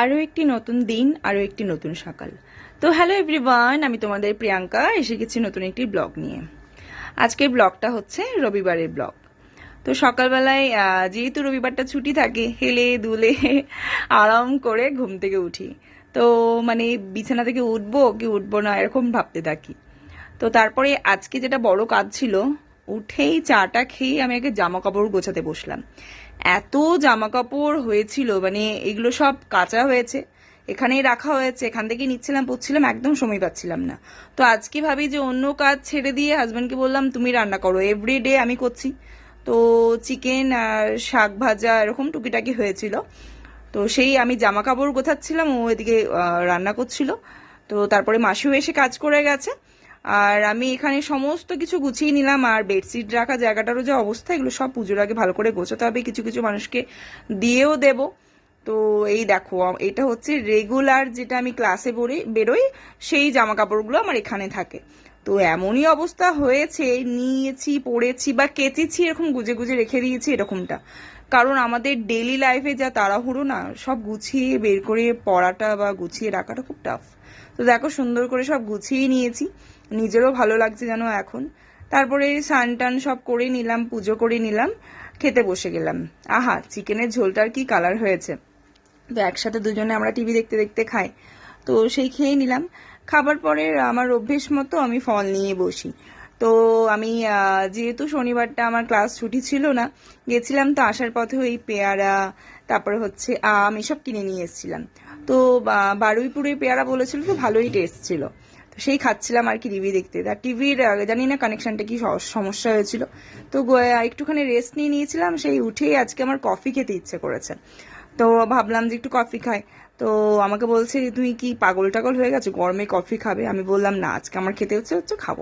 আরও একটি নতুন দিন, আরও একটি নতুন সকাল। তো হ্যালো এভরিওয়ান, আমি তোমাদের প্রিয়াঙ্কা, এসে গেছি নতুন একটি ব্লগ নিয়ে। আজকের ব্লগটা হচ্ছে রবিবারের ব্লগ। তো সকালবেলায় যেহেতু রবিবারটা ছুটি থাকে, হেলে দুলে আরাম করে ঘুম থেকে উঠি। তো মানে বিছানা থেকে উঠবো কি উঠবো না এরকম ভাবতে থাকি। তো তারপরে আজকে যেটা বড় কাজ ছিল, উঠেই চাটা খেয়ে আমি আগে জামা কাপড় গোছাতে বসলাম। এত জামা কাপড় হয়েছিল মানে এগুলো সব কাঁচা হয়েছে, এখানেই রাখা হয়েছে, এখান থেকে নিচ্ছিলাম পড়ছিলাম একদম সময় পাচ্ছিলাম না। তো আজকে ভাবি যে অন্য কাজ ছেড়ে দিয়ে হাজব্যান্ডকে বললাম, তুমি রান্না করো এভরি ডে আমি করছি। তো চিকেন আর শাক ভাজা এরকম টুকিটাকি হয়েছিল। তো সেই আমি জামা কাপড় গোছাচ্ছিলাম, ও এদিকে রান্না করছিল। তো তারপরে মাসিও এসে কাজ করে গেছে। আর আমি এখানে সমস্ত কিছু গুছিয়ে নিলাম, আর বেডশিট রাখা, জায়গাটারও যে অবস্থা, এগুলো সব পুজোর আগে ভালো করে গোছাতে হবে। কিছু কিছু মানুষকে দিয়েও দেব। তো এই দেখো, এটা হচ্ছে রেগুলার যেটা আমি ক্লাসে পড়ি, বেরোই, সেই জামা কাপড়গুলো আমার এখানে থাকে। তো এমনই অবস্থা হয়েছে, নিয়েছি পড়েছি বা কেচেছি, এরকম গুজে গুজে রেখে দিয়েছি এরকমটা। কারণ আমাদের ডেলি লাইফে যা তাড়াহুড়ো না, সব গুছিয়ে বের করে পড়াটা বা গুছিয়ে রাখাটা খুব টাফ তো দেখো সুন্দর করে সব গুছিয়ে নিয়েছি। নিজেরও ভালো লাগছে যেন এখন। তারপরে সান টান সব করে নিলাম, পুজো করে নিলাম, খেতে বসে গেলাম। আহা, চিকেনের ঝোলটার কি কালার হয়েছে? তো একসাথে দুজনে আমরা টিভি দেখতে দেখতে খাই। তো সেই খেয়ে নিলাম। খাবার পরে আমার অভ্যেস মতো আমি ফল নিয়ে বসি। তো আমি যেহেতু শনিবারটা আমার ক্লাস ছুটি ছিল না, গেছিলাম তো আসার পথে ওই পেয়ারা, তারপরে হচ্ছে আম, এসব কিনে নিয়ে এসেছিলাম। তো বারুইপুরের পেয়ারা বলেছিল তো ভালোই টেস্ট ছিল। তো সেই খাচ্ছিলাম আর কি টিভি দেখতে। তার টিভির জানি না কানেকশনটা কি সমস্যা হয়েছিল। তো একটুখানি রেস্ট নিয়ে নিয়েছিলাম, সেই উঠেই আজকে আমার কফি খেতে ইচ্ছে করেছে। তো ভাবলাম যে একটু কফি খাই। তো আমাকে বলছে তুই কি পাগল টাগল হয়ে গেছো? গরমে কফি খাবে? আমি বললাম, না, আজকে আমার খেতে হচ্ছে হচ্ছে, খাব।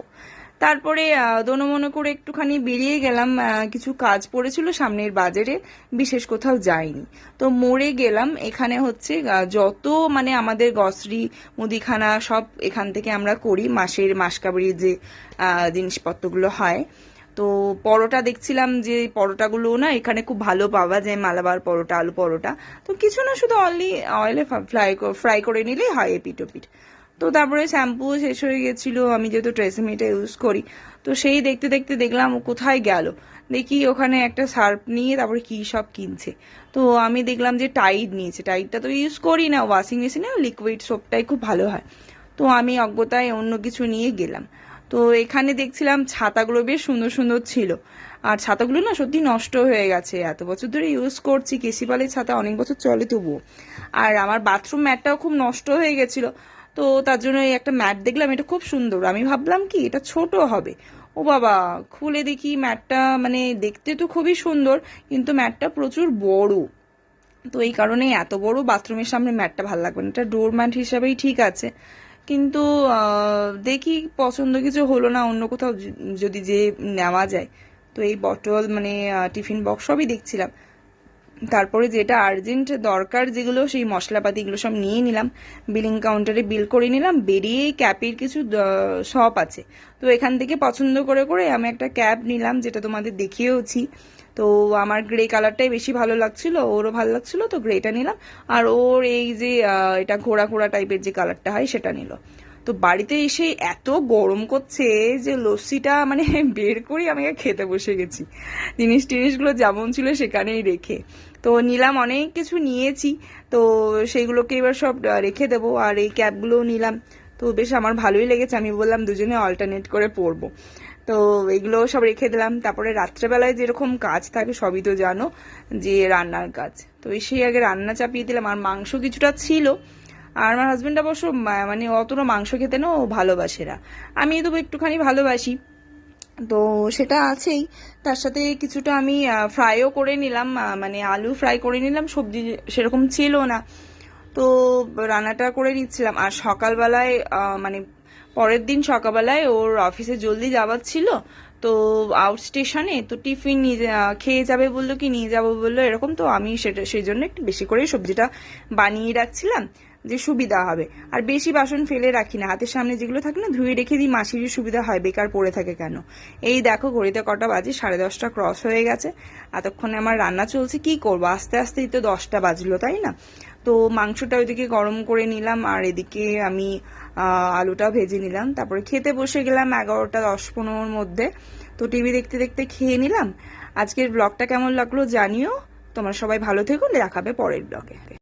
তারপরে দোনো মনে করে একটুখানি বেরিয়ে গেলাম কিছু কাজ পড়েছিল সামনের বাজারে, বিশেষ কোথাও যাইনি। তো মোড়ে গেলাম, এখানে হচ্ছে যত মানে আমাদের গসরি মুদিখানা সব এখান থেকে আমরা করি, মাসের মাসকাবারির যে জিনিসপত্রগুলো হয়। তো পরোটা দেখছিলাম যে পরোটাগুলো না এখানে খুব ভালো পাওয়া যায়, মালাবার পরোটা, আলু পরোটা। তো কিছু না, শুধু অনলি অয়েলে ফ্রাই ফ্রাই করে নিলেই হয় এপিট ওপিট তো তারপরে শ্যাম্পু শেষ হয়ে গেছিল, আমি যেহেতু ট্রেসেমিটা ইউজ করি, তো সেই দেখতে দেখতে দেখলাম ও কোথায় গেল। দেখি ওখানে একটা সার্ফ নিয়ে তারপরে কি সব কিনছে। তো আমি দেখলাম যে টাইড নিয়েছে টাইডটা তো ইউজ করি না ওয়াশিং মেশিনে লিকুইড সোপটাই খুব ভালো হয়। তো আমি অজ্ঞতায় অন্য কিছু নিয়ে গেলাম। তো এখানে দেখছিলাম ছাতাগুলো বেশ সুন্দর সুন্দর ছিল। আর ছাতাগুলো না সত্যি নষ্ট হয়ে গেছে, এত বছর ধরে ইউজ করছি কেসিপালের ছাতা অনেক বছর চলে তবুও। আর আমার বাথরুম ম্যাটটাও খুব নষ্ট হয়ে গেছিল। তো তার জন্য এই একটা ম্যাট দেখলাম, এটা খুব সুন্দর। আমি ভাবলাম কি, এটা ছোট হবে। ও বাবা, খুলে দেখি ম্যাটটা মানে দেখতে তো খুবই সুন্দর, কিন্তু ম্যাটটা প্রচুর বড়। তো এই কারণে এত বড় বাথরুমের সামনে ম্যাটটা ভালো লাগবে না। এটা ডোর ম্যাট হিসাবেই ঠিক আছে। কিন্তু দেখি পছন্দ কিছু হলো না, অন্য কোথাও যদি যে নেওয়া যায়। তো এই বটল মানে টিফিন বক্স সবই দেখছিলাম। তারপরে যেটা আর্জেন্ট দরকার যেগুলো, সেই মশলাপাতিগুলো সব নিয়ে নিলাম। বিলিং কাউন্টারে বিল করে নিলাম, বেরিয়ে ক্যাপের কিছু শপ আছে। তো এখান থেকে পছন্দ করে করে আমি একটা ক্যাব নিলাম, যেটা তোমাদের দেখিয়েওছি। তো আমার গ্রে কালারটাই বেশি ভালো লাগছিল, ওরও ভালো লাগছিল, তো গ্রেটা নিলাম। আর ওর এই যে এটা ঘোড়া ঘোড়া টাইপের যে কালারটা হয়, সেটা নিল। তো বাড়িতে এসে এত গরম করছে যে লস্যিটা মানে বের করে আমি খেতে বসে গেছি। জিনিস টিনিসগুলো যেমন ছিল সেখানেই রেখে। তো নিলাম অনেক কিছু নিয়েছি। তো সেইগুলোকে এবার সব রেখে দেবো। আর এই ক্যাপগুলোও নিলাম। তো বেশ আমার ভালোই লেগেছে। আমি বললাম দুজনে অল্টারনেট করে পরবো। তো এগুলো সব রেখে দিলাম। তারপরে রাত্রেবেলায় যেরকম কাজ থাকে, সবই তো জানো, যে রান্নার কাজ। তো সেই আগে রান্না চাপিয়ে দিলাম। আর মাংস কিছুটা ছিল। আর আমার হাজবেন্ড অবশ্য মানে অতটা মাংস খেতে না, ও ভালোবাসে না আমি তবু একটুখানি ভালোবাসি। তো সেটা আছেই। তার সাথে কিছুটা আমি ফ্রাইও করে নিলাম মানে আলু ফ্রাই করে নিলাম, সবজি সেরকম ছিল না। তো রান্নাটা করে নিচ্ছিলাম। আর সকালবেলায় মানে পরের দিন সকালবেলায় ওর অফিসে জলদি যাওয়ার ছিল। তো আউট স্টেশনে তো টিফিন নিয়ে খেয়ে যাবে বলল কি, নিয়ে যাব বলল, এরকম। তো আমি সেটা, সেই জন্য একটু বেশি করে সবজিটা বানিয়ে রাখছিলাম। যে সুবিধা হবে। আর বেশি বাসন ফেলে রাখি না। হাতের সামনে যেগুলো থাকে না, ধুয়ে রেখে দিই মাসিরই সুবিধা হয়, বেকার পড়ে থাকে কেন? এই দেখো, ঘড়িতে কটা বাজে, সাড়ে দশটা ক্রস হয়ে গেছে। এতক্ষণে আমার রান্না চলছে, কি করব? আস্তে আস্তেই তো দশটা বাজলো, তাই না? তো মাংসটা ওইদিকে গরম করে নিলাম, আর এদিকে আমি আলুটা ভেজে নিলাম। তারপরে খেতে বসে গেলাম এগারোটা দশ পনেরোর মধ্যে। তো টিভি দেখতে দেখতে খেয়ে নিলাম। আজকের ব্লগটা কেমন লাগল জানিও। তোমার সবাই ভালো থেকো দেখাবে পরের ব্লগে